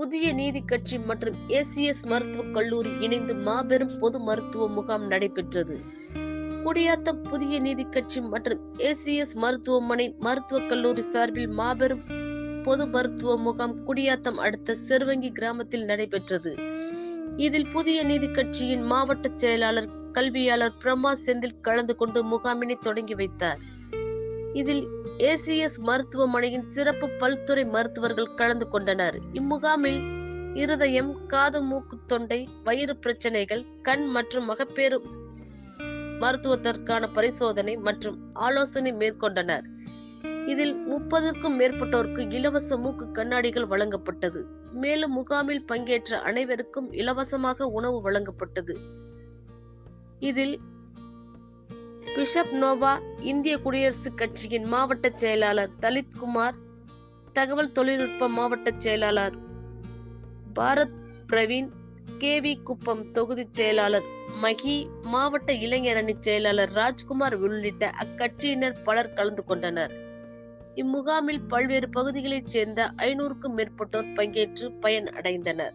புதிய நீதி கட்சி மற்றும் ஏசிஎஸ் மருத்துவக் கல்லூரி இணைந்து மாபெரும் பொது மருத்துவ முகாம் நடைபெற்றது. குடியாத்தம் புதிய நீதி கட்சி மற்றும் ஏசிஎஸ் மருத்துவமனை மருத்துவக் கல்லூரி சார்பில் மாபெரும் பொது மருத்துவ முகாம் குடியாத்தம் அடுத்த செருவங்கி கிராமத்தில் நடைபெற்றது. இதில் புதிய நீதி கட்சியின் மாவட்ட செயலாளர் கல்வியாளர் பிரமா செந்தில் கலந்து கொண்டு முகாமினை தொடங்கி வைத்தார். இதில் ஏசிஎஸ் மருத்துவமனையின் சிறப்பு பல்துறை மருத்துவர்கள் கலந்து கொண்டனர். இம்முகாமில் இருதயம் காது மூக்கு தொண்டை வயிறு பிரச்சனைகள் கண் மற்றும் மகப்பேறு மருத்துவத்திற்கான பரிசோதனை மற்றும் ஆலோசனை மேற்கொண்டனர். இதில் முப்பதுக்கும் மேற்பட்டோருக்கு இலவச மூக்கு கண்ணாடிகள் வழங்கப்பட்டது. மேலும் முகாமில் பங்கேற்ற அனைவருக்கும் இலவசமாக உணவு வழங்கப்பட்டது. இதில் பிஷப் நோவா இந்திய குடியரசுக் கட்சியின் மாவட்ட செயலாளர் தலித் குமார் தகவல் தொழில்நுட்ப மாவட்ட செயலாளர் பாரத் பிரவீன் கேவி குப்பம் தொகுதி செயலாளர் மகி மாவட்ட இளைஞர் செயலாளர் ராஜ்குமார் உள்ளிட்ட அக்கட்சியினர் பலர் கலந்து கொண்டனர். இம்முகாமில் பல்வேறு பகுதிகளைச் சேர்ந்த ஐநூறுக்கும் மேற்பட்டோர் பங்கேற்று பயன் அடைந்தனர்.